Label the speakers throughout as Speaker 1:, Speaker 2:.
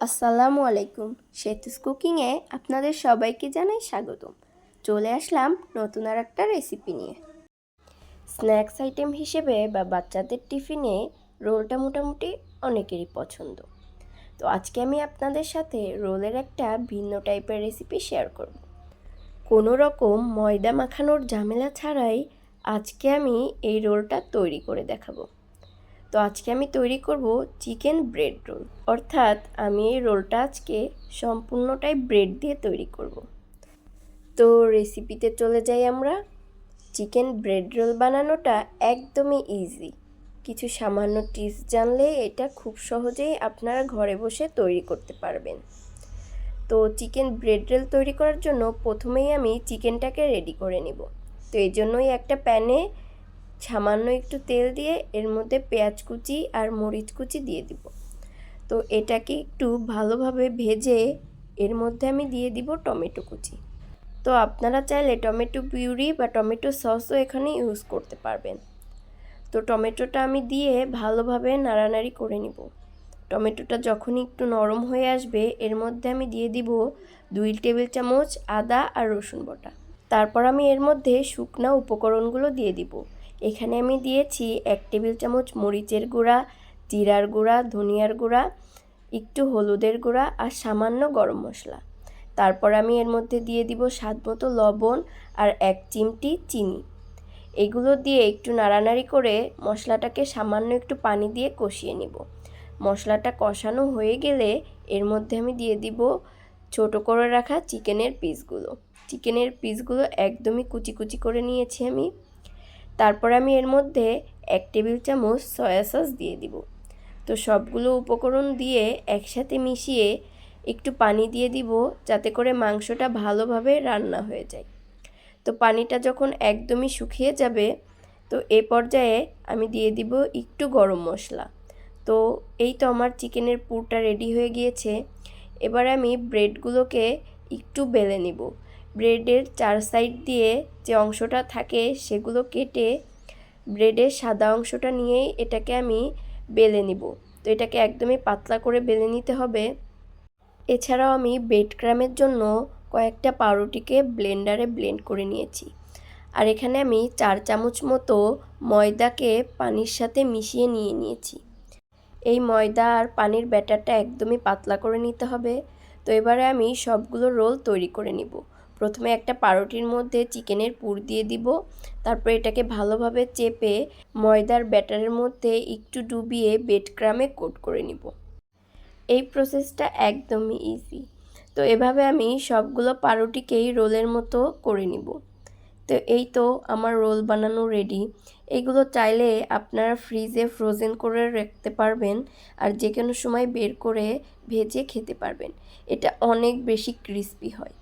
Speaker 1: আসসালামু আলাইকুম। সেতুস কুকিংয়ে আপনাদের সবাইকে জানাই স্বাগতম। চলে আসলাম নতুন আর একটা রেসিপি নিয়ে। স্ন্যাক্স আইটেম হিসেবে বা বাচ্চাদের টিফিনে রোলটা মোটামুটি অনেকেরই পছন্দ। তো আজকে আমি আপনাদের সাথে রোলের একটা ভিন্ন টাইপের রেসিপি শেয়ার করব। কোনো রকম ময়দা মাখানোর ঝামেলা ছাড়াই আজকে আমি এই রোলটা তৈরি করে দেখাবো। তো আজকে আমি তৈরি করব চিকেন ব্রেড রোল। অর্থাৎ আমি এই রোলটা আজকে সম্পূর্ণটাই ব্রেড দিয়ে তৈরি করব। তো রেসিপিতে চলে যাই আমরা। চিকেন ব্রেড রোল বানানোটা একদমই ইজি কিছু সামান্য টিপস জানলে এটা খুব সহজেই আপনারা ঘরে বসে তৈরি করতে পারবেন। তো চিকেন ব্রেড রোল তৈরি করার জন্য প্রথমেই আমি চিকেনটাকে রেডি করে নিব। তো এই জন্যই একটা প্যানে সামান্য একটু তেল দিয়ে এর মধ্যে পেঁয়াজ কুচি আর মরিচ কুচি দিয়ে দিব। তো এটাকে একটু ভালোভাবে ভেজে এর মধ্যে আমি দিয়ে দিব টমেটো কুচি। তো আপনারা চাইলে টমেটো পিউরি বা টমেটো সসও এখানে ইউজ করতে পারবেন। তো টমেটোটা আমি দিয়ে ভালোভাবে নাড়ানাড়ি করে নিব। টমেটোটা যখনই একটু নরম হয়ে আসবে, এর মধ্যে আমি দিয়ে দিব দুই টেবিল চামচ আদা আর রসুন বটা। তারপর আমি এর মধ্যে শুকনা উপকরণগুলো দিয়ে দিব। এখানে আমি দিয়েছি এক টেবিল চামচ মরিচের গুঁড়া, জিরার গুঁড়া, ধনিয়ার গুঁড়া, একটু হলুদের গুঁড়া আর সামান্য গরম মশলা। তারপর আমি এর মধ্যে দিয়ে দিব স্বাদ মতো লবণ আর এক চিমটি চিনি। এগুলো দিয়ে একটু নাড়ানাড়ি করে মশলাটাকে সামান্য একটু পানি দিয়ে কষিয়ে নিব। মশলাটা কষানো হয়ে গেলে এর মধ্যে আমি দিয়ে দিব ছোট করে রাখা চিকেনের পিসগুলো। চিকেনের পিসগুলো একদমই কুচি কুচি করে নিয়েছি আমি। তারপর আমি এর মধ্যে এক টেবিল চামচ সয়া সস দিয়ে দিব। তো সবগুলো উপকরণ দিয়ে একসাথে মিশিয়ে একটু পানি দিয়ে দিব যাতে করে মাংসটা ভালোভাবে রান্না হয়ে যায়। তো পানিটা যখন একদমই শুকিয়ে যাবে, তো এ পর্যায়ে আমি দিয়ে দিব একটু গরম মশলা। তো এই তো আমার চিকেনের পুরটা রেডি হয়ে গিয়েছে। এবার আমি ব্রেডগুলোকে একটু বেলে নিব। ব্রেডের চার সাইড দিয়ে যে অংশটা থাকে সেগুলো কেটে ব্রেডের সাদা অংশটা নিয়েই এটাকে আমি বেলে নিব। তো এটাকে একদমই পাতলা করে বেলে নিতে হবে। এছাড়াও আমি ব্রেড ক্রামের জন্য কয়েকটা পাউরুটিকে ব্লেন্ডারে ব্লেন্ড করে নিয়েছি। আর এখানে আমি চার চামচ মতো ময়দাকে পানির সাথে মিশিয়ে নিয়ে নিয়েছি। এই ময়দা আর পানির ব্যাটারটা একদমই পাতলা করে নিতে হবে। তো এবারে আমি সবগুলো রোল তৈরি করে নিব। প্রথমে একটা পাউরুটির মধ্যে চিকেনের পুর দিয়ে দিব। তারপর এটাকে ভালোভাবে চেপে ময়দার ব্যাটারের মধ্যে একটু ডুবিয়ে বেড ক্রামে কোট করে নিব। এই প্রসেসটা একদমই ইজি তো এভাবে আমি সবগুলো পাউরুটিকেই রোলের মতো করে নিব। তো এই তো আমার রোল বানানো রেডি এইগুলো চাইলে আপনারা ফ্রিজে ফ্রোজেন করে রাখতে পারবেন আর যে কোনো সময় বের করে ভেজে খেতে পারবেন। এটা অনেক বেশি ক্রিস্পি হয়।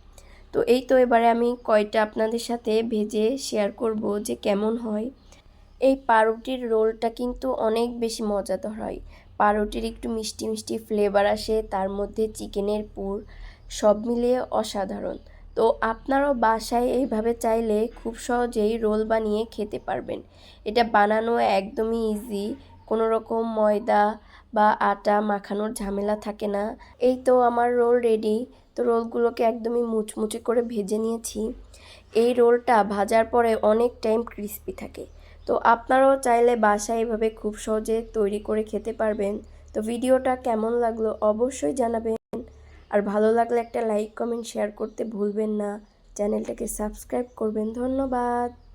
Speaker 1: তো এই তো এবারে আমি কয়টা আপনাদের সাথে ভেজে শেয়ার করব যে কেমন হয়। এই পাউরুটির রোলটা কিন্তু অনেক বেশি মজাদার হয়। পাউরুটির একটু মিষ্টি মিষ্টি ফ্লেভার আসে, তার মধ্যে চিকেনের পুর, সব মিলিয়ে অসাধারণ। তো আপনারাও বাসায় এইভাবে চাইলে খুব সহজেই রোল বানিয়ে খেতে পারবেন। এটা বানানো একদমই ইজি কোনো রকম ময়দা বা আটা মাখানোর ঝামেলা থাকে না। এই তো আমার রোল রেডি। তো রোলগুলোকে একদমই মুচমুচে করে ভেজে নিয়েছি। এই রোলটা ভাজার পরে অনেক টাইম ক্রিস্পি থাকে। তো আপনারাও চাইলে বাসায় এভাবে খুব সহজে তৈরি করে খেতে পারবেন। তো ভিডিওটা কেমন লাগল অবশ্যই জানাবেন। আর ভালো লাগলে একটা লাইক, কমেন্ট, শেয়ার করতে ভুলবেন না। চ্যানেলটাকে সাবস্ক্রাইব করবেন। ধন্যবাদ।